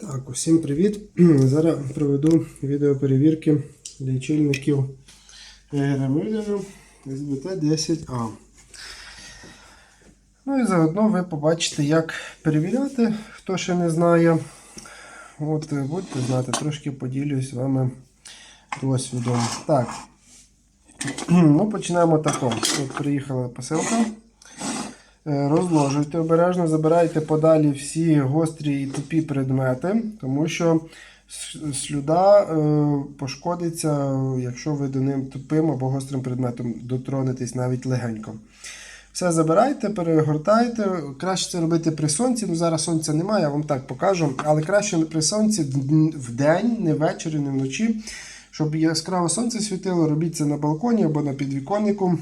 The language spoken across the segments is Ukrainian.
Так, усім привіт. Зараз проведу відеоперевірки лічильників Гремюлеру СБТ-10А. Ну і заодно ви побачите, як перевіряти, хто ще не знає. От, е, будьте знати, трошки поділюсь з вами досвідом. Так. Ну, починаємо тако. От приїхала посилка. Е, Розложуйте обережно, забирайте подалі всі гострі і тупі предмети, тому що слюда е, пошкодиться, якщо ви до ним тупим або гострим предметом дотронетесь навіть легенько. Все забирайте, перегортайте. Краще це робити при сонці. Ну зараз сонця немає, я вам так покажу. Але краще при сонці в день, не ввечері, не вночі. Щоб яскраво сонце світило, робіть це на балконі або на підвіконнику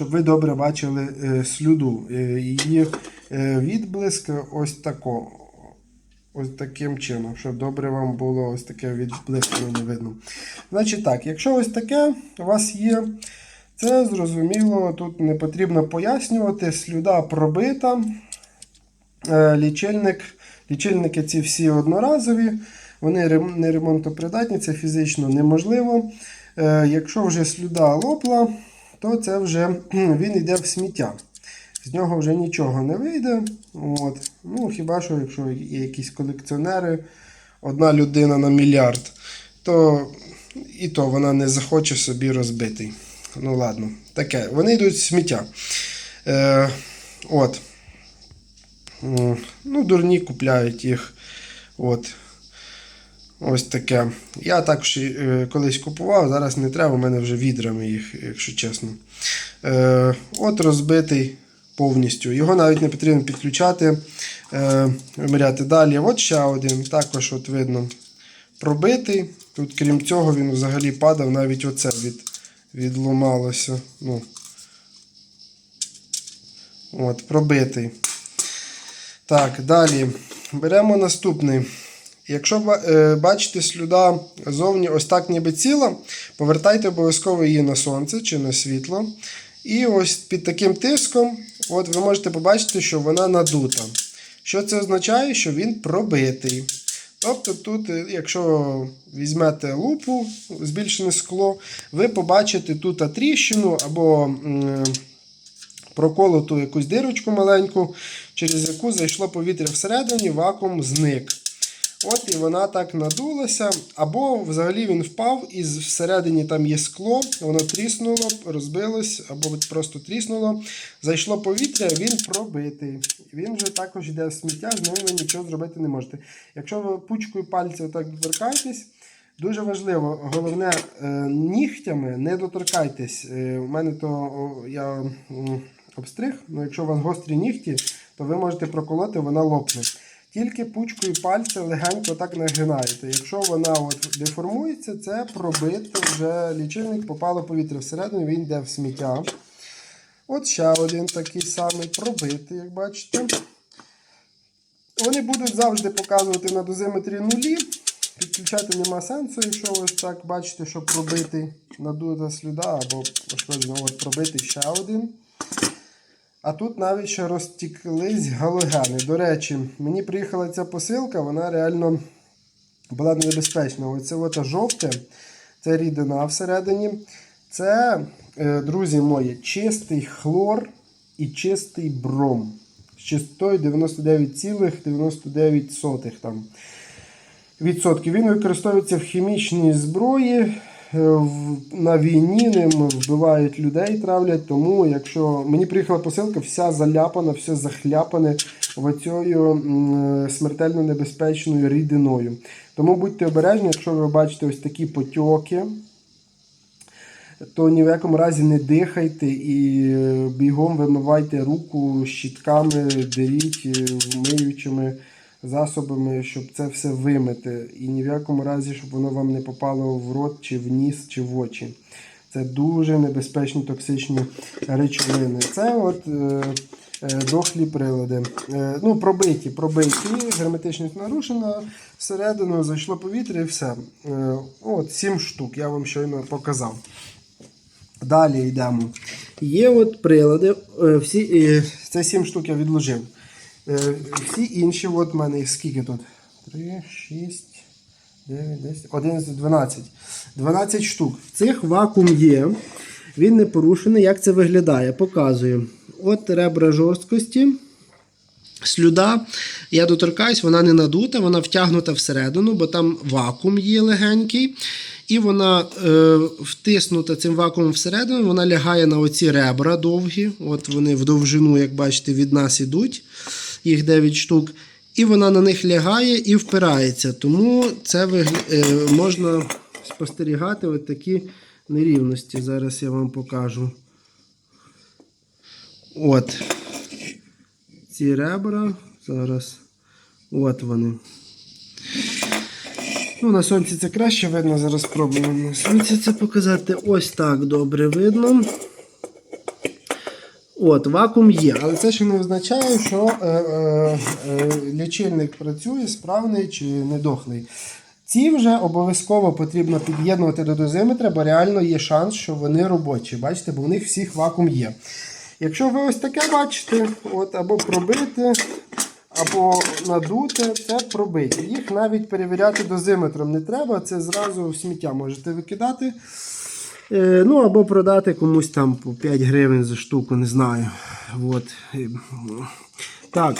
щоб ви добре бачили е, слюду. Е, її е, відблиск ось тако. Ось таким чином, щоб добре вам було ось таке відблискування видно. Значить так, якщо ось таке у вас є, це зрозуміло, тут не потрібно пояснювати, слюда пробита. Лічильник, лічильники ці всі одноразові, вони не ремонтопридатні, це фізично неможливо. Якщо вже слюда лопла, то це вже він йде в сміття. З нього вже нічого не вийде. От. Ну, хіба що, якщо є якісь колекціонери, одна людина на мільярд, то і то вона не захоче собі розбитий. Ну ладно, таке. Вони йдуть в сміття. Е, от. Ну, дурні купляють їх. От. Ось таке. Я також е, колись купував, зараз не треба, у мене вже відрами їх, якщо чесно. Е, от розбитий повністю. Його навіть не потрібно підключати, е, виміряти далі. От ще один, також от видно пробитий. Тут, крім цього, він взагалі падав, навіть оце від, відломалося. Ну. От, пробитий. Так, далі. Беремо наступний. Якщо е, бачите слюда зовні ось так ніби ціла, повертайте обов'язково її на сонце чи на світло. І ось під таким тиском от ви можете побачити, що вона надута. Що це означає? Що він пробитий. Тобто тут, е, якщо візьмете лупу, збільшене скло, ви побачите тут тріщину або проколоту якусь дирочку маленьку, через яку зайшло повітря всередині, вакуум зник. От і вона так надулася, або взагалі він впав, і всередині там є скло, воно тріснуло, розбилось, або просто тріснуло. Зайшло повітря, він пробитий. Він вже також йде в сміття, з ним ви нічого зробити не можете. Якщо ви пучкою пальця так торкаєтесь, Дуже важливо, головне, е, нігтями не доторкайтесь. Е, У мене то я обстриг, але якщо у вас гострі нігті, то ви можете проколоти, вона лопне. Тільки пучкою пальця легенько так нагинаєте. Якщо вона от деформується, це пробито вже лічильник, попало повітря всередину, він йде в сміття. От ще один такий самий пробитий, як бачите. Вони будуть завжди показувати на дозиметрі нулі. Підключати нема сенсу, якщо ось так бачите, що пробитий надута слюда або пошкоджено от пробитий ще один. А тут навіть ще розтіклись галогени. До речі, мені приїхала ця посилка, вона реально була небезпечна. Оце от жовте, це рідина всередині. Це, е, друзі мої, чистий хлор і чистий бром. З чистою 99,99 там відсотків. Він використовується в хімічній зброї. Е, На війні ним вбивають людей, травлять. Тому, якщо мені приїхала посилка, вся заляпана, все захляпане оцією смертельно небезпечною рідиною. Тому будьте обережні, якщо ви бачите ось такі потьоки, то ні в якому разі не дихайте і е, бігом вимивайте руку щітками, деріть е, миючими засобами, щоб це все вимити. І ні в якому разі, щоб воно вам не попало в рот, чи в ніс, чи в очі. Це дуже небезпечні токсичні речовини. Це от е, е, дохлі прилади. Е, ну, пробиті, пробиті, герметичність нарушена, всередину зайшло повітря і все. Е, от, 7 штук, я вам щойно показав. Далі йдемо. Є от прилади, е, всі, е, це 7 штук я відложив. Е, Всі інші, от в мене їх скільки тут? 3, 6, 9, 10, 11, 12. 12 штук. В цих вакуум є. Він не порушений. Як це виглядає? Показую. От ребра жорсткості. Слюда, я доторкаюсь, вона не надута, вона втягнута всередину, бо там вакуум є легенький. І вона е, втиснута цим вакуумом всередину, вона лягає на оці ребра довгі. От вони в довжину, як бачите, від нас ідуть, їх 9 штук. І вона на них лягає і впирається. Тому це е, можна спостерігати от такі нерівності. Зараз я вам покажу. От ці ребра. Зараз. От вони. Ну, на сонці це краще видно, зараз спробуємо на сонці це показати. Ось так добре видно. От, вакуум є, але це ще не означає, що е, е, е, лічильник працює справний чи недохлий. Ці вже обов'язково потрібно під'єднувати до дозиметра, бо реально є шанс, що вони робочі. Бачите, бо в них всіх вакуум є. Якщо ви ось таке бачите, от, або пробите, або надуте, це пробиті. Їх навіть перевіряти дозиметром не треба, це зразу в сміття можете викидати. Е, ну, або продати комусь там по 5 гривень за штуку, не знаю. От. Так.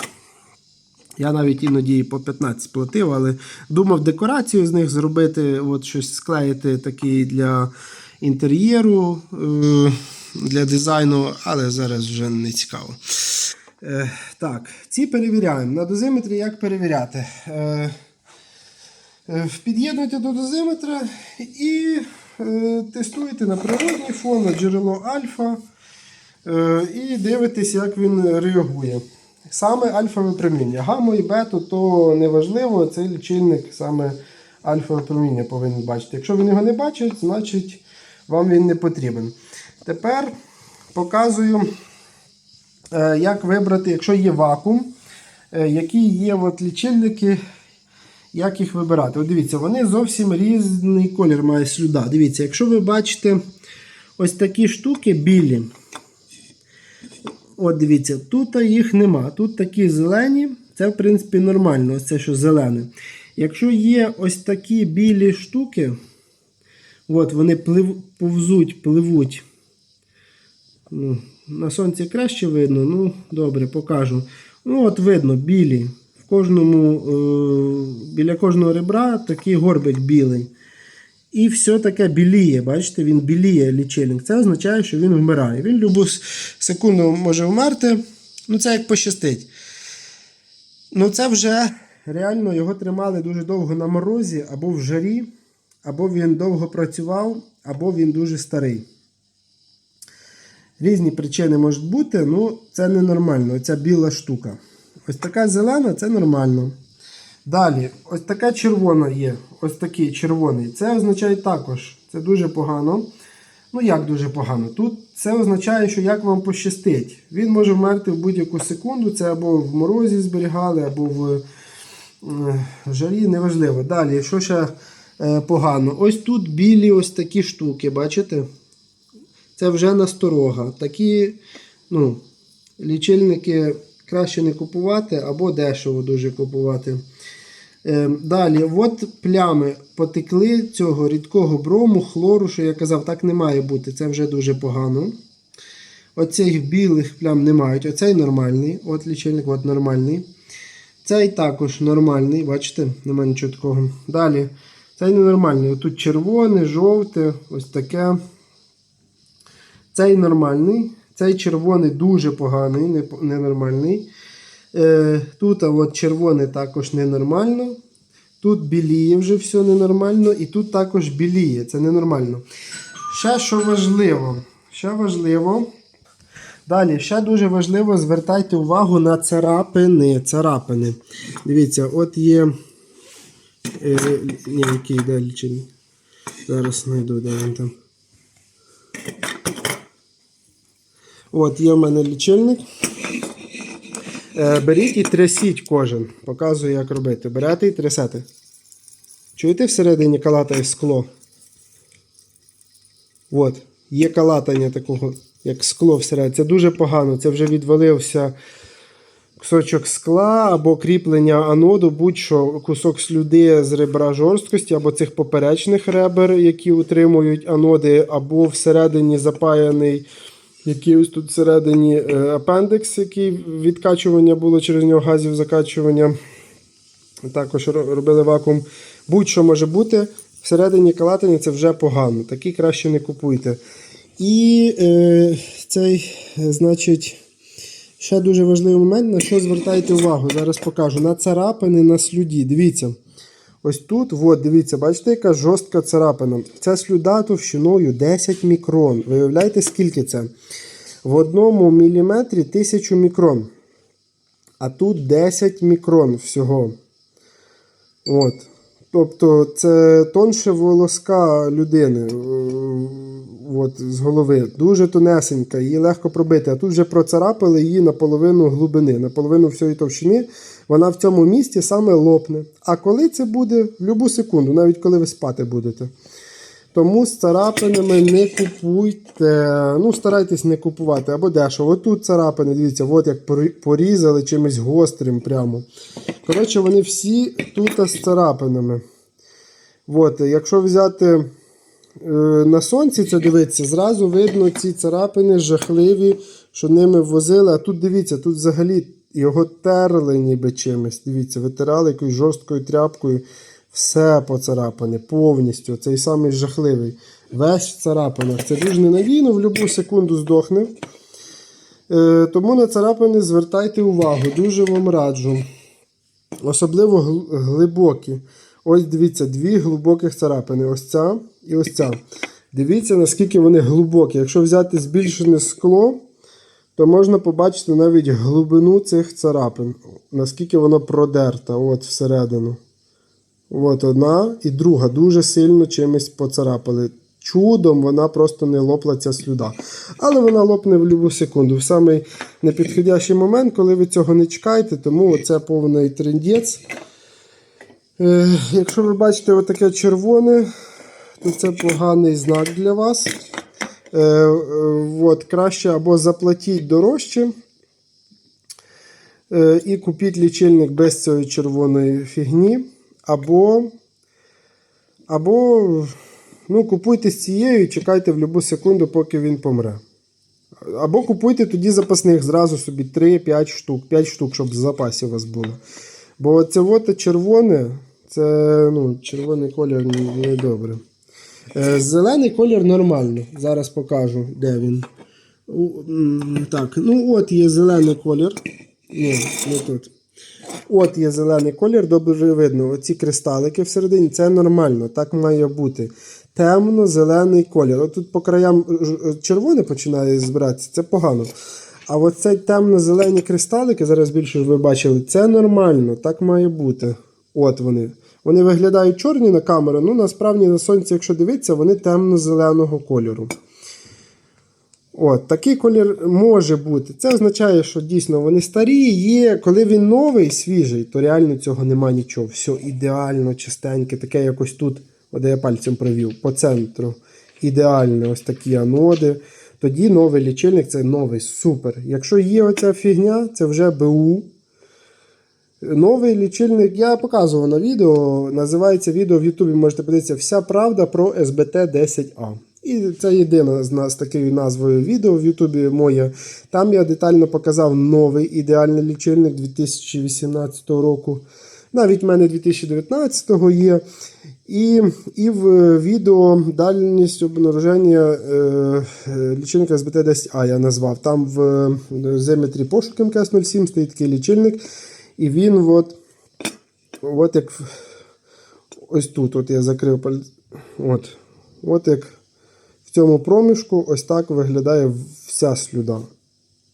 Я навіть іноді по 15 платив, але думав декорацію з них зробити, от щось склеїти такий для інтер'єру, е, для дизайну, але зараз вже не цікаво. Е, Так, ці перевіряємо. На дозиметрі як перевіряти? Під'єднуйте до дозиметра і тестуєте на природний фон, на джерело альфа е, і дивитесь, як він реагує. Саме альфа випроміння. Гамма і бету то не цей лічильник саме альфа випроміння повинен бачити. Якщо він його не бачить, значить вам він не потрібен. Тепер показую, е, як вибрати, якщо є вакуум, е, які є от лічильники. Як їх вибирати? От дивіться, вони зовсім різний колір має слюда. Дивіться, якщо ви бачите ось такі штуки білі. От дивіться, тут їх нема. Тут такі зелені, це в принципі нормально, ось це що зелене. Якщо є ось такі білі штуки, от вони плив, повзуть, пливуть. Ну, на сонці краще видно, ну добре, покажу. Ну, от видно, білі. Кожному, е, біля кожного ребра такий горбик білий. І все таке біліє. Бачите, він біліє лічильник. Це означає, що він вмирає. Він любу секунду може вмерти. Ну, це як пощастить. Ну, це вже реально його тримали дуже довго на морозі, або в жарі, або він довго працював, або він дуже старий. Різні причини можуть бути, ну це ненормально. Ця біла штука. Ось така зелена це нормально. Далі, ось така червона є. Ось такий червоний. Це означає також, це дуже погано. Ну, як дуже погано? Тут це означає, що як вам пощастить. Він може вмерти в будь-яку секунду. Це або в морозі зберігали, або в е, жарі, неважливо. Далі, що ще е, погано? Ось тут білі ось такі штуки, бачите? Це вже насторога. Такі ну, лічильники краще не купувати або дешево дуже купувати. Е, далі, от плями потекли цього рідкого брому, хлору, що я казав, так не має бути. Це вже дуже погано. Оцих білих плям не мають. Оцей нормальний. От лічильник, от нормальний. Цей також нормальний, бачите, немає нічого такого. Далі, цей ненормальний. Тут червоне, жовте, ось таке. Цей нормальний. Цей червоний дуже поганий, ненормальний. Е, тут от червоне також ненормально. Тут біліє вже все ненормально. І тут також біліє. Це ненормально. Ще що важливо. Ще важливо. Далі, ще дуже важливо, звертайте увагу на царапини. Царапини. Дивіться, от є. Е, ні, який лічильник. Зараз знайду, де він там. От, є в мене лічильник. Е, беріть і трясіть кожен. Показую, як робити. Берете і трясете. Чуєте всередині калатає скло? От, є калатання такого, як скло всередині. Це дуже погано. Це вже відвалився кусочок скла або кріплення аноду, будь-що кусок слюди з ребра жорсткості, або цих поперечних ребер, які утримують аноди, або всередині запаяний який ось тут всередині е, апендикс, який відкачування було через нього газів закачування. Також робили вакуум. Будь-що може бути. Всередині калатані це вже погано. Такі краще не купуйте. І е, цей, е, значить, ще дуже важливий момент, на що звертайте увагу. Зараз покажу. На царапини на слюді. Дивіться. Ось тут, от, дивіться, бачите, яка жорстка царапина. Ця слюда товщиною 10 мікрон. Виявляєте, скільки це? В одному міліметрі 1000 мікрон. А тут 10 мікрон всього. От. Тобто це тонше волоска людини е, от, з голови. Дуже тонесенька, її легко пробити. А тут вже процарапили її наполовину глибини, наполовину всієї товщини. Вона в цьому місці саме лопне. А коли це буде? В будь-яку секунду, навіть коли ви спати будете. Тому з царапинами не купуйте. Ну, старайтесь не купувати або дешево. Отут царапини, дивіться, от як порізали чимось гострим прямо. Коротше, вони всі тут з царапинами. От, якщо взяти е, на сонці це дивитися, зразу видно ці царапини жахливі, що ними возили. А тут дивіться, тут взагалі його терли ніби чимось. Дивіться, витирали якоюсь жорсткою тряпкою. Все поцарапане, повністю. Цей самий жахливий. Весь в. Це дуже ненадійно, в будь-яку секунду здохне. Е, тому на царапини звертайте увагу, дуже вам раджу. Особливо гл- глибокі. Ось дивіться, дві глибоких царапини. Ось ця і ось ця. Дивіться, наскільки вони глибокі. Якщо взяти збільшене скло, то можна побачити навіть глибину цих царапин. Наскільки воно продерта от всередину. От одна і друга дуже сильно чимось поцарапали. Чудом вона просто не лопла ця слюда. Але вона лопне в будь-яку секунду. В самий непідходящий момент, коли ви цього не чекаєте, тому це повний трендець. Е, якщо ви бачите отаке червоне, то це поганий знак для вас. Е, е, от, краще або заплатіть дорожче. І купіть лічильник без цієї червоної фігні. Або, або ну, купуйте з цією і чекайте в будь-яку секунду, поки він помре. Або купуйте тоді запасних зразу собі 3-5 штук, 5 штук, щоб в запасі у вас було. Бо це от червоне, це ну, червоний колір не, добре. Е, зелений колір нормально. Зараз покажу, де він. Так, ну от є зелений колір. Ні, не тут. От є зелений колір, добре видно. Оці кристалики всередині це нормально, так має бути. Темно-зелений колір. От тут по краям червоне починає збиратися, це погано. А от темно-зелені кристалики, зараз більше ви бачили, це нормально, так має бути. От вони. Вони виглядають чорні на камеру, ну насправді на сонці, якщо дивитися, вони темно-зеленого кольору. От, такий колір може бути. Це означає, що дійсно вони старі є. Коли він новий, свіжий, то реально цього нема нічого. Все ідеально, чистеньке, таке якось тут, де я пальцем провів, по центру. Ідеально, ось такі аноди. Тоді новий лічильник це новий, супер. Якщо є оця фігня, це вже БУ. Новий лічильник, я показував на відео. Називається відео в Ютубі, можете подивитися Вся правда про СБТ 10А. І це єдина з нас такою назвою відео в Ютубі моє. Там я детально показав новий ідеальний лічильник 2018 року. Навіть в мене 2019 є. І, і в відео дальність обнаруження е, е, лічильника СБТ 10А я назвав. Там в земетрі пошук МКС 07 стоїть такий лічильник. І він от, от як ось тут, от я закрив от, от як в цьому проміжку ось так виглядає вся слюда.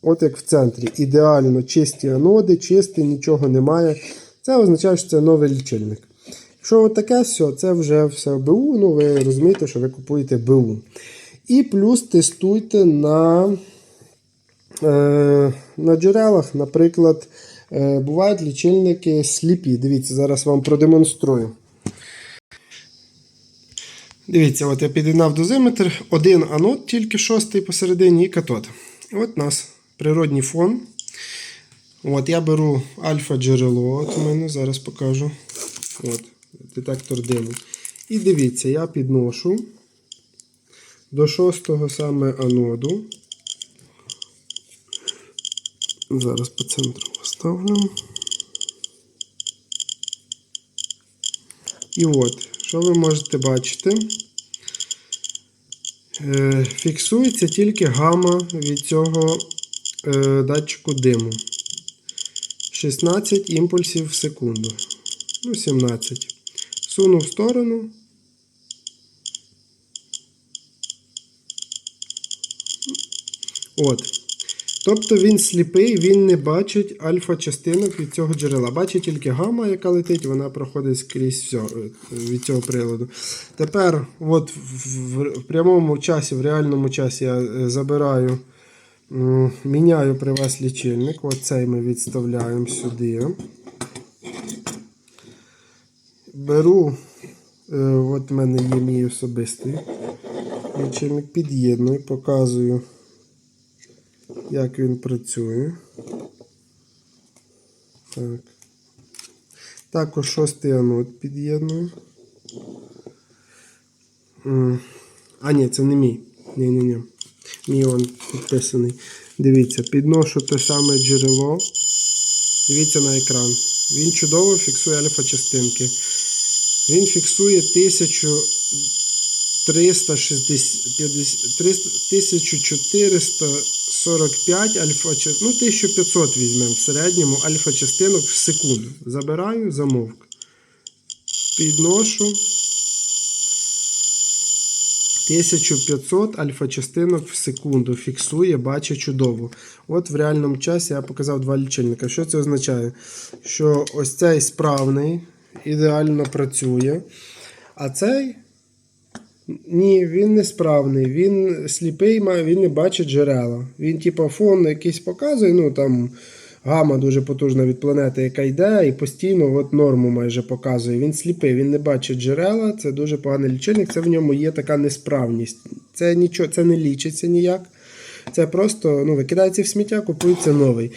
От як в центрі. Ідеально чисті аноди, чисті, нічого немає. Це означає, що це новий лічильник. Якщо таке все, це вже все БУ, ну ви розумієте, що ви купуєте БУ. І плюс тестуйте на Е, на джерелах, наприклад, е, бувають лічильники сліпі. Дивіться, зараз вам продемонструю. Дивіться, от я під'єднав дозиметр, один анод, тільки шостий посередині і катод. От у нас природній фон. От я беру альфа джерело, от у мене зараз покажу. От, детектор диму. І дивіться, я підношу до шостого саме аноду. Зараз по центру поставлю. І от, що ви можете бачити? Е, Фіксується тільки гама від цього е, датчику диму. 16 імпульсів в секунду. Ну, 17. Суну в сторону. От. Тобто він сліпий, він не бачить альфа-частинок від цього джерела. Бачить тільки гама, яка летить, вона проходить скрізь все від цього приладу. Тепер, от в, прямому часі, в реальному часі я е, забираю, міняю при вас лічильник. От цей ми відставляємо сюди. Беру, е, от в мене є мій особистий лічильник, під'єдную, показую як він працює. Так. Також шостий анод під'єдную. А, ні, це не мій. Ні, ні, ні. Мій он підписаний. Дивіться, підношу те саме джерело. Дивіться на екран. Він чудово фіксує альфа-частинки. Він фіксує 1000 360, 50, 300, 1445 альфа ну 1500 візьмемо в середньому альфа-частинок в секунду. Забираю, замовк. Підношу. 1500 альфа-частинок в секунду фіксує, бачить чудово. От в реальному часі я показав два лічильника. Що це означає? Що ось цей справний, ідеально працює. А цей ні, він не справний, він сліпий, він не бачить джерела. Він, типу, фон якийсь показує, ну там гама дуже потужна від планети, яка йде, і постійно от норму майже показує. Він сліпий, він не бачить джерела, це дуже поганий лічильник, це в ньому є така несправність. Це нічого, це не лічиться ніяк. Це просто ну, викидається в сміття, купується новий.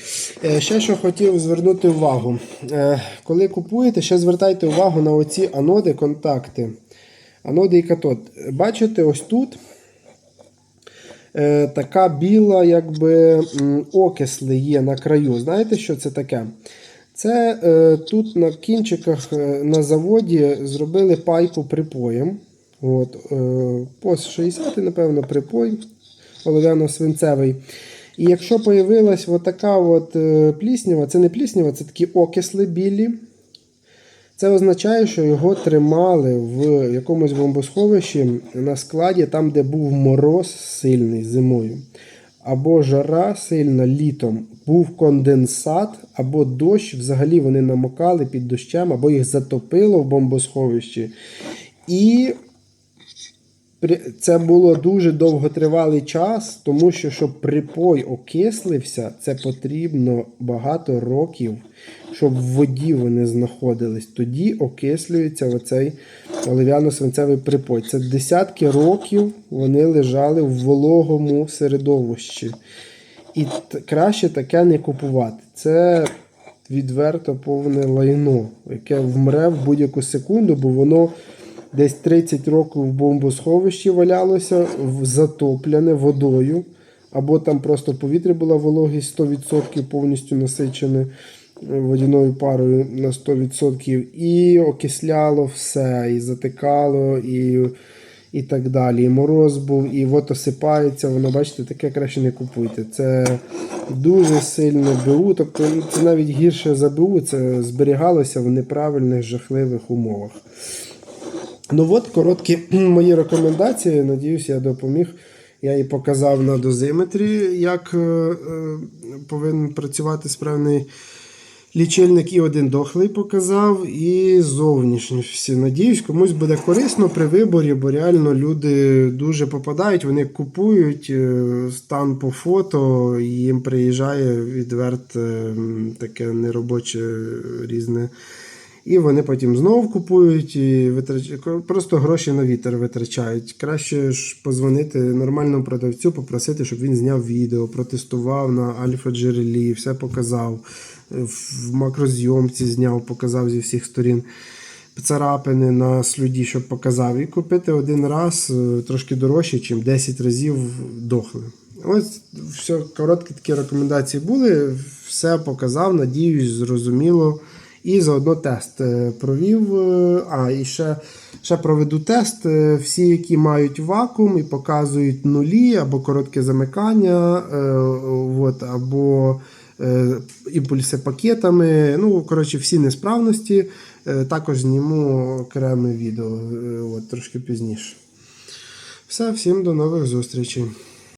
Е, ще що хотів звернути увагу. Е, коли купуєте, ще звертайте увагу на оці аноди, контакти. Аноди і катод. Бачите, ось тут е, така біла, якби окисли є на краю. Знаєте, що це таке? Це е, тут на кінчиках е, на заводі зробили пайку припоєм. От, е, пост 60, напевно, припой олов'яно-свинцевий. І якщо появилась от така от е, пліснява, це не пліснява, це такі окисли білі. Це означає, що його тримали в якомусь бомбосховищі на складі, там, де був мороз сильний зимою, або жара сильна літом, був конденсат, або дощ, взагалі вони намокали під дощем, або їх затопило в бомбосховищі. І це було дуже довготривалий час, тому що щоб припой окислився, це потрібно багато років, щоб в воді вони знаходились. Тоді окислюється оцей олив'яно-свинцевий припой. Це десятки років вони лежали в вологому середовищі. І краще таке не купувати. Це відверто повне лайно, яке вмре в будь-яку секунду, бо воно десь 30 років в бомбосховищі валялося, затоплене водою, або там просто повітря була вологість 100% повністю насичене водяною парою на 100%, і окисляло все, і затикало, і, і так далі. І мороз був, і от осипається, воно, бачите, таке краще не купуйте. Це дуже сильно БУ, тобто це навіть гірше за БУ, це зберігалося в неправильних жахливих умовах. Ну от короткі мої рекомендації. Надіюсь, я допоміг. Я і показав на дозиметрі, як е, е, повинен працювати справний лічильник, і один дохлий показав, і зовнішні. Надіюсь, комусь буде корисно при виборі, бо реально люди дуже попадають, вони купують е, стан по фото, і їм приїжджає відверт е, таке неробоче різне І вони потім знов купують і витрач... просто гроші на вітер витрачають. Краще ж позвонити нормальному продавцю, попросити, щоб він зняв відео, протестував на альфа-джерелі, все показав. В макрозйомці зняв, показав зі всіх сторін царапини на слюді, щоб показав. І купити один раз е, трошки дорожче, ніж 10 разів дохли. Ось все, короткі такі рекомендації були. Все показав, надіюсь, зрозуміло. І заодно тест е, провів. е, А, і ще, ще проведу тест. Всі, які мають вакуум і показують нулі або коротке замикання, от, або імпульси пакетами. Ну, коротше, всі несправності. Е, Також зніму окреме відео е, от, трошки пізніше. Все, всім до нових зустрічей.